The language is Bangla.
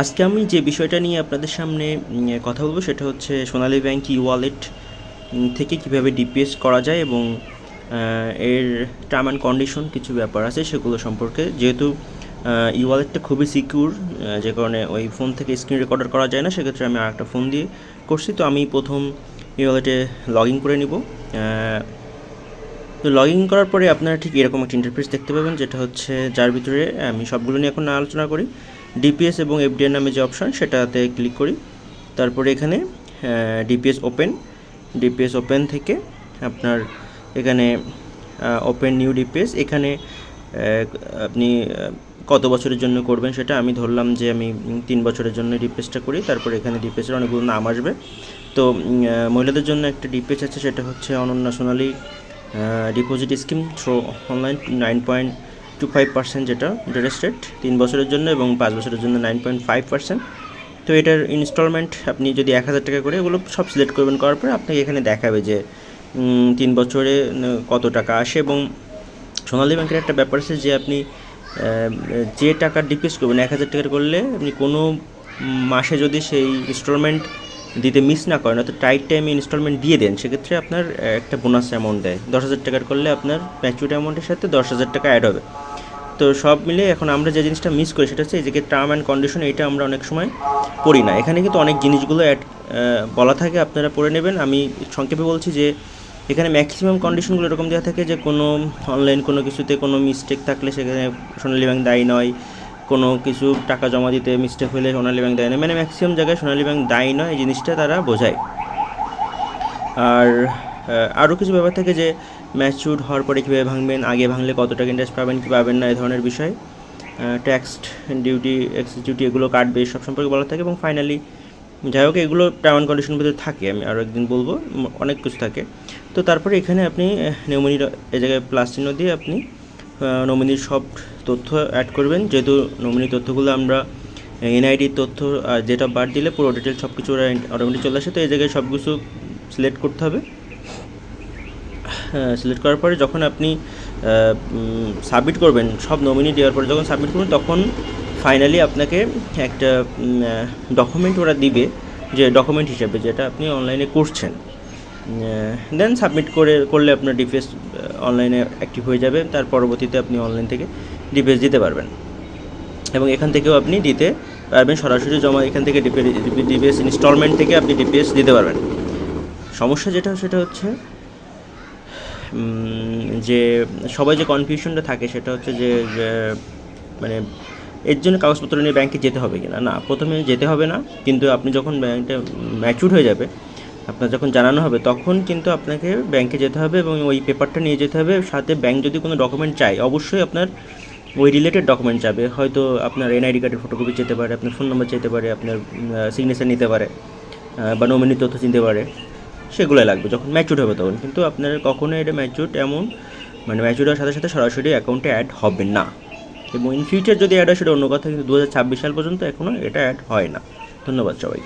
আজকে আমি যে বিষয়টা নিয়ে আপনাদের সামনে কথা বলব সেটা হচ্ছে সোনালী ব্যাংক ই ওয়ালেট থেকে কীভাবে ডিপিএস করা যায় এবং এর টার্ম অ্যান্ড কন্ডিশন কিছু ব্যাপার আছে সেগুলো সম্পর্কে। যেহেতু ই ওয়ালেটটা খুবই সিকিউর যে কারণে ওই ফোন থেকে স্ক্রিন রেকর্ডার করা যায় না, সেক্ষেত্রে আমি আরেকটা ফোন দিয়ে করছি। তো আমি প্রথম ই ওয়ালেটে লগ ইন করে নিব। তো লগ ইন করার পরে আপনারা ঠিক এরকম একটা ইন্টারফেস দেখতে পাবেন, যেটা হচ্ছে যার ভিতরে আমি সবগুলো নিয়ে এখন আলোচনা করি। ডিপিএস এবং এফডিআর নামে যে অপশান সেটাতে ক্লিক করি। তারপরে এখানে ডিপিএস ওপেন ডিপিএস ওপেন থেকে আপনার এখানে ওপেন নিউ ডিপিএস এখানে আপনি কত বছরের জন্য করবেন সেটা আমি ধরলাম যে আমি তিন বছরের জন্য ডিপিএসটা করি। তারপরে এখানে ডিপিএসের অনেকগুলো নাম আসবে। তো মহিলাদের জন্য একটা ডিপিএস আছে, সেটা হচ্ছে Ananya Sonali deposit scheme through online nine point two five percent যেটা ইন্টারেস্ট রেট তিন বছরের জন্য এবং পাঁচ বছরের জন্য নাইন পয়েন্ট ফাইভ পার্সেন্ট তো এটার ইনস্টলমেন্ট আপনি যদি এক হাজার টাকা করে এগুলো সব সিলেক্ট করবেন করার পরে আপনাকে এখানে দেখাবে যে তিন বছরে কত টাকা আসে এবং সোনালী ব্যাংকের একটা ব্যাপার আছে যে আপনি যে টাকা ডিপিএস করবেন, এক হাজার টাকার করলে আপনি কোনো মাসে যদি সেই ইনস্টলমেন্ট দিতে মিস না করেন, অর্থাৎ টাইট টাইমে ইনস্টলমেন্ট দিয়ে দেন, সেক্ষেত্রে আপনার একটা বোনাস অ্যামাউন্ট দেয়। দশ হাজার টাকার করলে আপনার ম্যাচুরিটি অ্যামাউন্টের সাথে দশ হাজার টাকা অ্যাড হবে। তো সব মিলে এখন আমরা যে জিনিসটা মিস করি, সেটা হচ্ছে এই যে টার্ম অ্যান্ড কন্ডিশন এটা আমরা অনেক সময় পড়ি না। এখানে কিন্তু অনেক জিনিসগুলো অ্যাড বলা থাকে, আপনারা পড়ে নেবেন। আমি সংক্ষেপে বলছি যে, এখানে ম্যাক্সিমাম কন্ডিশনগুলো এরকম দেওয়া থাকে যে কোনো অনলাইন কোনো কিছুতে কোনো মিস্টেক থাকলে সেখানে সোনালী ব্যাংক দায়ী নয়। কোনো কিছু টাকা জমা দিতে মিস্টেক হলে সোনালী ব্যাংক দেয় না। মানে ম্যাক্সিমাম জায়গায় সোনালী ব্যাংক দায়ী নয় এই জিনিসটা তারা বোঝায়। আর আরও কিছু ব্যাপার থাকে যে ম্যাচুর হওয়ার পরে কীভাবে ভাঙবেন, আগে ভাঙলে কত টাকা ইন্টারেস্ট পাবেন, কি পাবেন না, এই ধরনের বিষয়। ট্যাক্স ডিউটি এক্সেস ডিউটি এগুলো কাটবে সব সম্পর্কে বলা থাকে এবং ফাইনালি যাই হোক, এগুলো টার্ম অ্যান্ড কন্ডিশনের ভিতরে থাকে, আমি আরও একদিন বলব অনেক কিছু থাকে। তো তারপরে এখানে আপনি নমিনির এই জায়গায় প্লাস চিহ্ন দিয়ে আপনি নমিনির সব তথ্য অ্যাড করবেন। যেহেতু নমিনি তথ্যগুলো আমরা এনআইডির তথ্য যেটা বাদ দিলে পুরো ডিটেল সব কিছু ওরা অটোমেটিক চলে আসে। তো এই জায়গায় সব কিছু সিলেক্ট করতে হবে। সিলেক্ট করার পরে যখন আপনি সাবমিট করবেন, সব নমিনি দেওয়ার পরে যখন সাবমিট করবেন, তখন ফাইনালি আপনাকে একটা ডকুমেন্ট ওরা দিবে যে ডকুমেন্ট হিসাবে যেটা আপনি অনলাইনে করছেন। দেন সাবমিট করে, করলে আপনার ডিপিএস অনলাইনে অ্যাক্টিভ হয়ে যাবে। তার পরবর্তীতে আপনি অনলাইন থেকে ডিপিএস দিতে পারবেন। এবং এখান থেকেও আপনি দিতে পারবেন, সরাসরি জমা এখান থেকে ডিপিএস ইনস্টলমেন্ট থেকে আপনি ডিপিএস দিতে পারবেন। সমস্যা যেটা, সেটা হচ্ছে যে সবাই যে কনফিউশনটা থাকে, সেটা হচ্ছে যে মানে এর জন্য কাগজপত্র নিয়ে ব্যাংকে যেতে হবে কিনা? না, প্রথমে যেতে হবে না, কিন্তু আপনি যখন ব্যাংকটা ম্যাচুর হয়ে যাবে আপনার যখন জানানো হবে, তখন কিন্তু আপনাকে ব্যাংকে যেতে হবে এবং ওই পেপারটা নিয়ে যেতে হবে। সাথে ব্যাংক যদি কোনো ডকুমেন্ট চায়, অবশ্যই আপনার ওই রিলেটেড ডকুমেন্ট যাবে। হয়তো আপনার এনআইডি কার্ডের ফটোকপি যেতে পারে, আপনার ফোন নাম্বার যেতে পারে, আপনার সিগনেচার নিতে পারে বা নমিনি তথ্য চিনতে পারে সেগুলো লাগবে। যখন ম্যাচুর হবে তখন কিন্তু আপনার কখনো এটা ম্যাচুর এমন মানে ম্যাচুর হওয়ার সাথে সাথে সরাসরি অ্যাকাউন্টে অ্যাড হবে না। এবং ইন ফিউচার যদি অ্যাড হয়, সেটা অন্য কথা, কিন্তু দু হাজার ছাব্বিশ সাল পর্যন্ত এখনও এটা অ্যাড হয় না। ধন্যবাদ সবাই